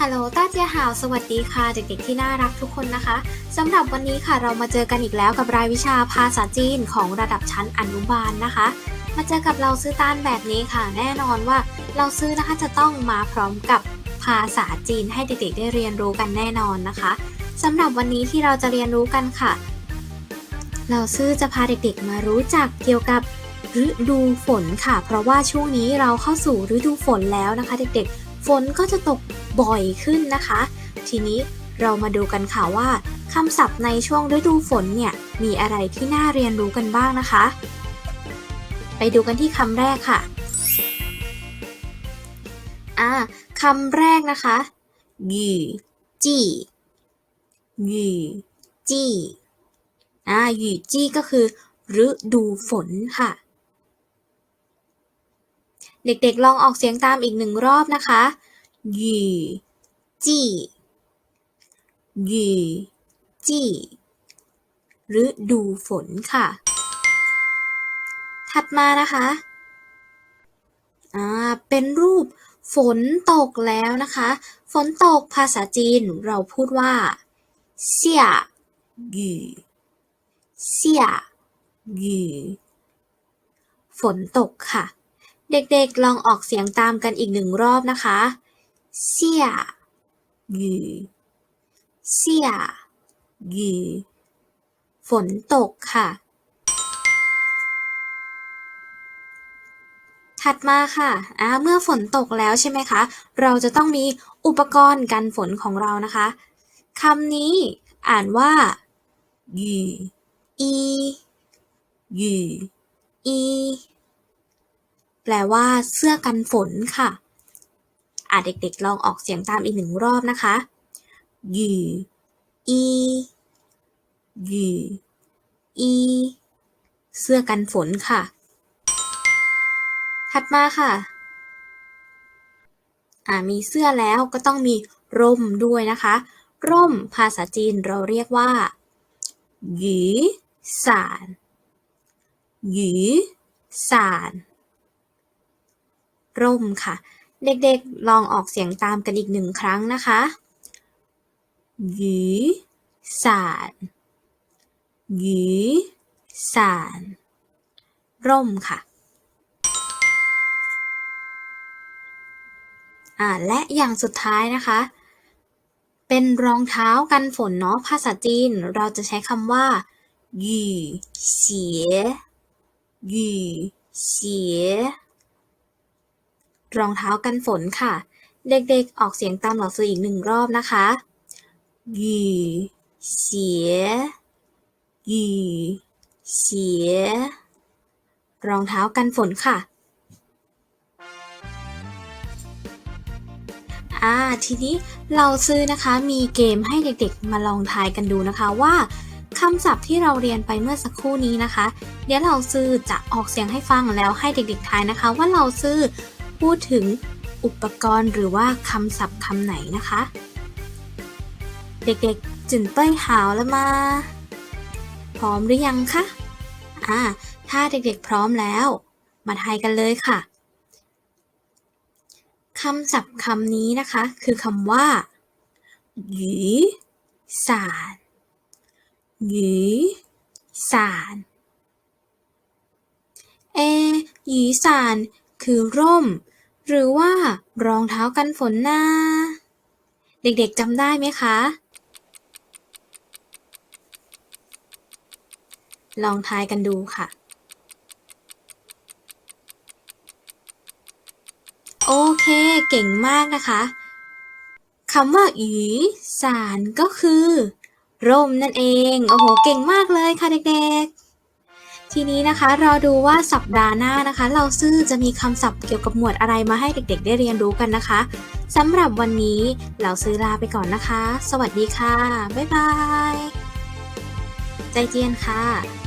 ฮัลโหลต้าเจียหาว สวัสดีค่ะ เด็กๆที่น่ารักทุกคนนะคะ สำหรับวันนี้ค่ะเรามาเจอกันอีกแล้วกับรายวิชาภาษาจีนของระดับชั้นอนุบาลนะคะ มาเจอกับเราซื้อต้านแบบนี้ค่ะ แน่นอนว่าเราซื้อนะคะจะต้องมาพร้อมกับภาษาจีนให้เด็กๆ ได้เรียนรู้กันแน่นอนนะคะสำหรับวันนี้ที่เราจะเรียนรู้กันค่ะ เราซื้อจะพาเด็กๆ มารู้จักเกี่ยวกับฤดูฝนค่ะ เพราะว่าช่วงนี้เราเข้าสู่ฤดูฝนแล้วนะคะ เด็กๆ ฝนก็จะตกบ่อยขึ้นนะคะ ทีนี้เรามาดูกันค่ะว่าคำศัพท์ในช่วงฤดูฝนเนี่ยมีอะไรที่น่าเรียนรู้กันบ้างนะคะ ไปดูกันที่คำแรกค่ะอ่าคำแรกนะคะหยู่จี้หยู่จี้อ่าหยู่จี้ก็คือฤดูฝนค่ะ เด็กๆ ลองออกเสียงตามอีกหนึ่งรอบนะคะหยู่จี้หยู่จี้ฤดูฝนค่ะ ถัดมานะคะอ่าเป็นรูปฝนตกแล้วนะคะ ฝนตกภาษาจีนเราพูดว่าเสี่ยหยู่เสี่ยหยู่ฝนตกค่ะ เด็กๆ ลองออกเสียงตามกันอีกหนึ่งรอบนะคะเสี่ยหยู่เสี่ยหยู่ฝนตกค่ะ ถัดมาค่ะอ่าเมื่อฝนตกแล้วใช่ไหมคะ เราจะต้องมีอุปกรณ์กันฝนของเรานะคะคำนี้อ่านว่าหยู่อีหยู่อี แปลว่าเสื้อกันฝนค่ะ อ่าเด็กๆ ลองออกเสียงตามอีกหนึ่งรอบนะคะหยูอีหยูอีเสื้อกันฝนค่ะ ถัดมาค่ะ อ่ามีเสื้อแล้วก็ต้องมีร่มด้วยนะคะ ร่มภาษาจีนเราเรียกว่าหยีสานหยีสาน ร่มค่ะ เด็กๆลองออกเสียงตามกันอีกหนึ่งครั้งนะคะหยีสานหยีสานร่มค่ะอ่าและอย่างสุดท้ายนะคะ เป็นรองเท้ากันฝนเนาะภาษาจีน เราจะใช้คำว่าหยู่เสียหยู่เสีย รองเท้ากันฝนค่ะ เด็กๆออกเสียงตามหลักสูตรอีกหนึ่งรอบนะคะหยู่เสียหยู่เสียรองเท้ากันฝนค่ะอ่าทีนี้เราซื้อนะคะมีเกมให้เด็กๆมาลองทายกันดูนะคะว่าคำศัพท์ที่เราเรียนไปเมื่อสักครู่นี้นะคะ เดี๋ยวเราซื้อจะออกเสียงให้ฟังแล้วให้เด็กๆทายนะคะ ว่าเราซื้อ พูดถึงอุปกรณ์หรือว่าคำศัพท์คำไหนนะคะ เด็กๆจุนเป้ยหาวแล้วมา พร้อมหรือยังคะอ่าถ้าเด็กๆพร้อมแล้ว มาทายกันเลยค่ะคำศัพท์คำนี้นะคะ คือคำว่าหยีสานหยีสานเอหยีสาน คือร่ม หรือว่ารองเท้ากันฝนน้าเด็กๆจำได้ไหมคะ ลองทายกันดูค่ะ โอเคเก่งมากนะคะคำว่าอีสานก็คือ ร่มนั่นเอง โอ้โห เก่งมากเลยค่ะเด็กๆ ทีนี้นะคะรอดูว่าสัปดาห์หน้านะคะ เราซื่อจะมีคำศัพท์เกี่ยวกับหมวดอะไรมาให้เด็ก ๆ ได้เรียนรู้กันนะคะสำหรับวันนี้เราซื้อลาไปก่อนนะคะ สวัสดีค่ะ บ๊ายบาย ใจเจียนค่ะ